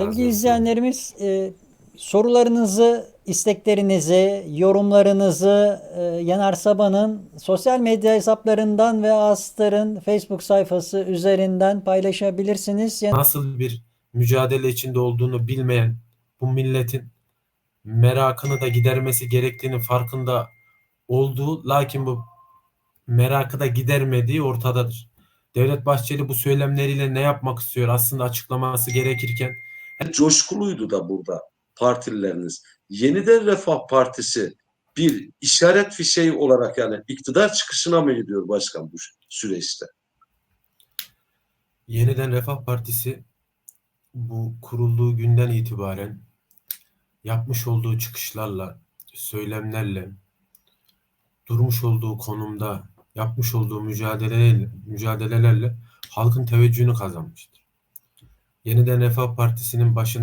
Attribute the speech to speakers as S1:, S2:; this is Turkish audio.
S1: Sevgili izleyenlerimiz e, sorularınızı, isteklerinizi, yorumlarınızı e, Yener Sabah'ın sosyal medya hesaplarından ve Astar'ın Facebook sayfası üzerinden paylaşabilirsiniz.
S2: Nasıl bir mücadele içinde olduğunu bilmeyen bu milletin merakını da gidermesi gerektiğinin farkında olduğu lakin bu merakı da gidermediği ortadadır. Devlet Bahçeli bu söylemleriyle ne yapmak istiyor aslında açıklaması gerekirken
S3: coşkuluydu da burada partilileriniz. Yeniden Refah Partisi bir işaret fişeği olarak yani iktidar çıkışına mı gidiyor başkan bu süreçte?
S2: Yeniden Refah Partisi bu kurulduğu günden itibaren yapmış olduğu çıkışlarla, söylemlerle, durmuş olduğu konumda yapmış olduğu mücadelelerle, mücadelelerle halkın teveccühünü kazanmıştır. Yeniden Refah Partisi'nin başında